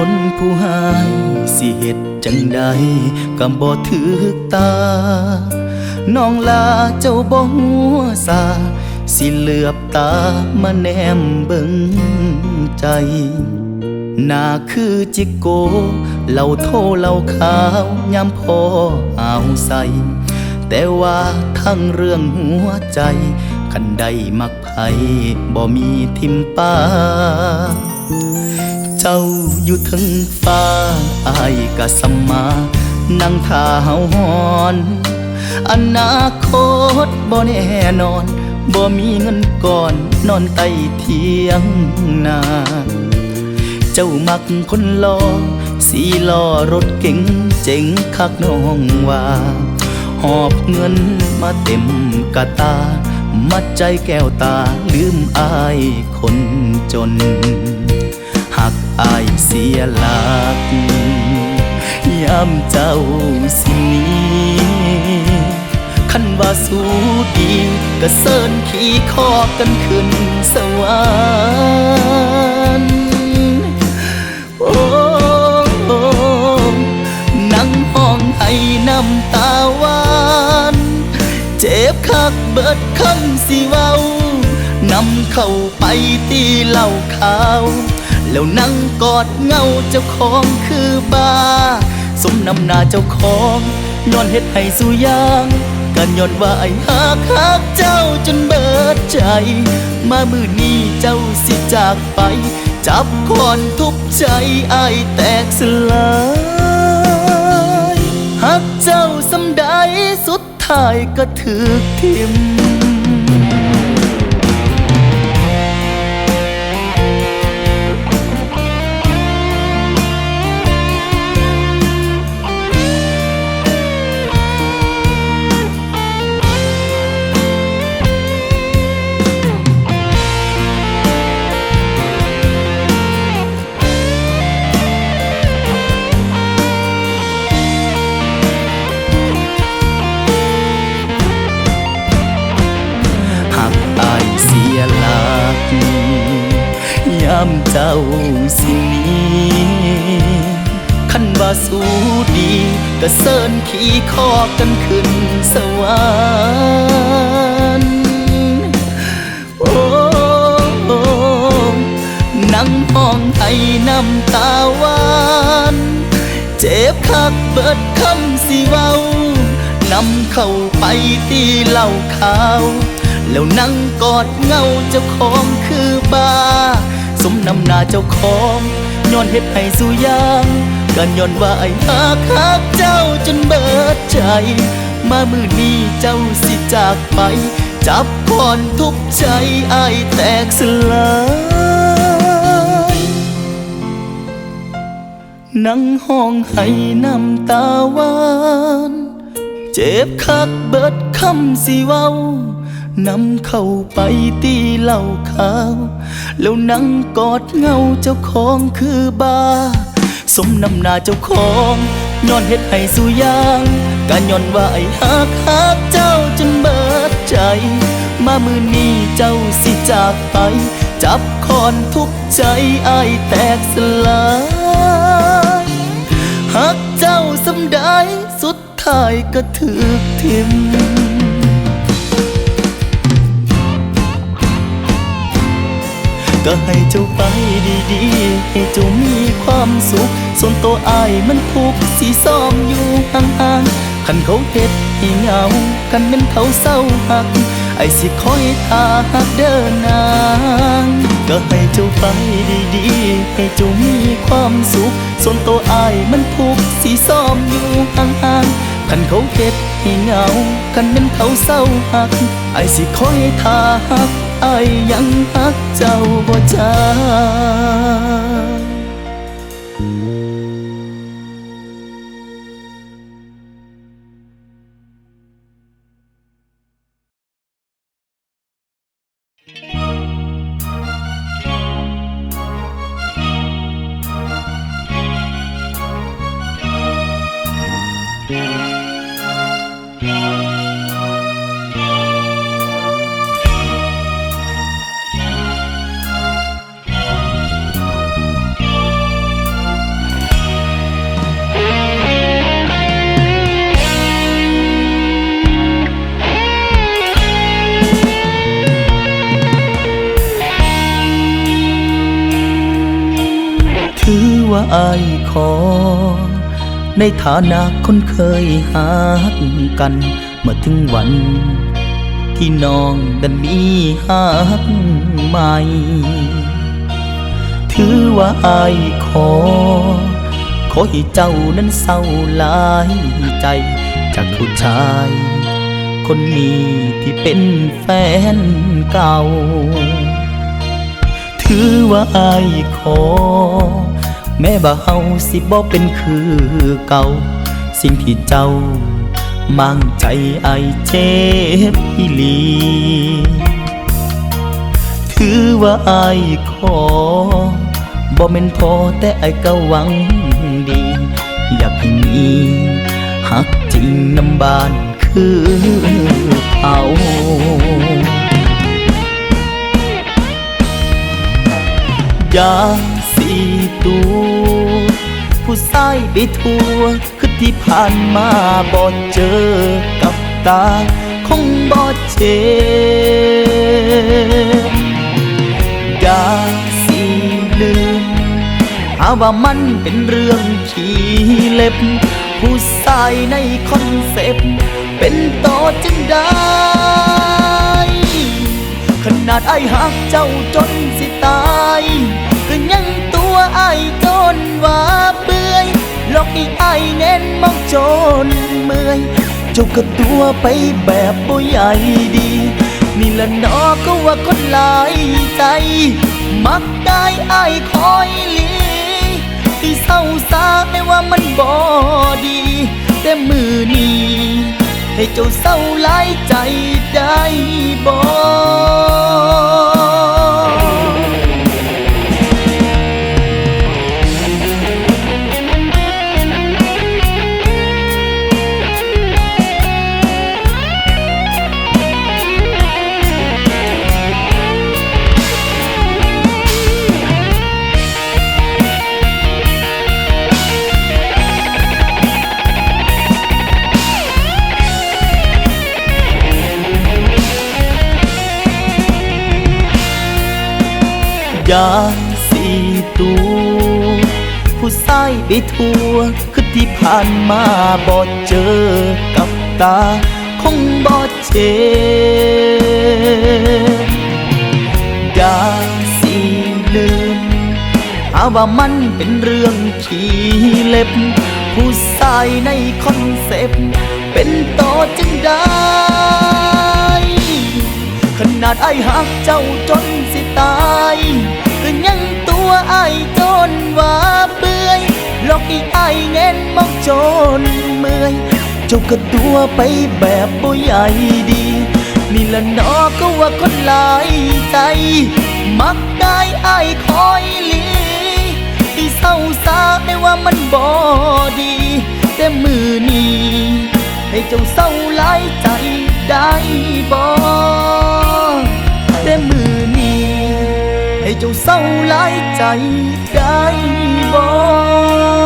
คนผู้หายสิเหตุจังใดก็บ่ถือตา น้องลาเจ้าบ่หัวซาสิเหลือบตามาแนมเบิ่งใจนาคือจิโกเหล่าโทเหล่าขาว ยามพอเอาใส่แต่ว่าทั้งเรื่องหัวใจคันใดมักไผบ่มีทิมป้า เจ้าอยู่ถึงฟ้าอายกะสมมา นั่งท่าเฮาหอนอนาคตบ่แน่นอนบ่มีเงินก่อนนอนใต้เทียงนาเจ้ามักคนรอสีล้อรถเก๋งเจ๋งคักน้องว่า หอบเงินมาเต็มกะตา มัดใจแก้วตาลืมอายคนจน อายเสียหลักยามเจ้าสิหนี้คันว่าสู้ดีก็เสินขี่คอกันขึ้นสวรรค์โอ้นั่งห้องให้น้ำตาหวานเจ็บคักเบิดคำสิเว้านำเข้าไปตีเหล้าขาว แล้วนั่งกอดเงาเจ้าของคือบาสมนำหน้าเจ้าของย้อนเฮ็ดให้สู่ยางกันย้อนว่าไอ้ฮักฮักเจ้าจนเบิดใจ มามือนี้เจ้าสิจากไป จับคอนทุบใจไอายแตกสลายฮักเจ้าสำได้สุดท้ายก็ถือทิมามเจ้าสินี้คันว่าสูดีก็เสินขี่คอกันขึ้นสวรรค์โอ้นั่งห้องให้น้ำตาหวานเจ็บคักเบิดคำสิเว้านำเข้าไปตีเหล้าขาว แล้วนั่งกอดเงาเจ้าของคือบา มนำหน้าเจ้าของย้อนเฮ็ดให้สู่ยางกันย้อนว่าไอ้ฮักฮักเจ้าจนเบิดใจ มามือนี้เจ้าสิจากไป จับคอนทุบใจไอายแตกสลายนั่งห้องให้น้ำตาหวาน เจ็บคักเบิดคำสิเว้า นำเข้าไปตีเหล้าขาว แล้วนั่งกอดเงาเจ้าของคือบา สมนำหน้าเจ้าของย้อนเฮ็ดให้สู่ยางการย้อนว่าไอ้ฮักฮักเจ้าจนเบิดใจ มามือนี้เจ้าสิจากไป จับคอนทุบใจไอายแตกสลายหักเจ้าสำได้สุดท้ายก็ถือทิม ก็ให้เจ้าไปดีๆ ให้เจ้ามีความสุข ส่วนตัวอายมันทุกข์สีซ้อมอยู่ห่างๆคันเขาเฮ็ดให้เหงา คันเป็นเขาเศร้าหักไอสิคอยทาหักเดินนางก็ให้เจ้าไปดีๆ ให้เจ้ามีความสุข ส่วนตัวอายมันทุกข์สีซ้อมอยู่ห่างๆ คันเขาเฮ็ดให้เหงา คันเป็นเขาเศร้าหักไอสิคอยทาหักไอยังหักเจ้าบ่จ้าือว่าอายขอ ในฐานะคนเคยหากันเมื่อถึงวัน ที่น้องดันมีหักใหม่ ถือว่าอายขอ ขอให้เจ้านั้นเศร้าหลายใจ จากผู้ชาย คนนี้ที่เป็นแฟนเก่าถือว่าอายขอ แม้ว่าเฮาสิบ่เป็นคือเก่า สิ่งที่เจ้ามั่งใจไอเจ็บอีหลี ถือว่าไอขอบ่แม่นพอแต่ไอก็หวังดี อยากให้มีหักจริงน้ำบานคือเอาอยาสี ตัวผู้ชายไปทั่วคือที่ผ่านมาบ่เจอกับตาคงบ่เจ็บอยาสีลืมหาว่ามันเป็นเรื่องขี้เล็บ ผู้ชายในคอนเซปต์เป็นต่อจึงได้ ขนาดไอ้หักเจ้าจนสิตาย อกอีไอ้เน้นมองจนเมื่อยเจ้าก็ตัวไปแบบบ่ใหญ่ดี นี่ละนอก็ว่าคนหลายใจ มักได้ไอ้คอยลีที่เศร้าสาไม่ว่ามันบ่ดี แต่มือนี้ให้เจ้าเศร้าหลายใจได้บ่ ยางสีตัว ผู้ชายไปทั่วคือที่ผ่านมาบ่เจอกับตา คงบ่เจอยางสีลืมหาว่ามันเป็นเรื่องขี้เล็บ ผู้ชายในคอนเซปต์เป็นต่อจึงได้ ขนาดไอหักเจ้าจนสิตาย ยังตัวไอ้จนว่าเบื่อยหลอกอีไอ้เน้นมองจนเมื่อยเจ้าก็ตัวไปแบบบ่ใหญ่ดี นี่ละนอก็ว่าคนหลายใจ มักได้ไอ้ายคอยลีที่เศร้าสาไม่ว่ามันบ่ดี แต่มือนี้ให้เจ้าเศร้าหลายใจได้บ่แต่มือ 做收奶仔解放。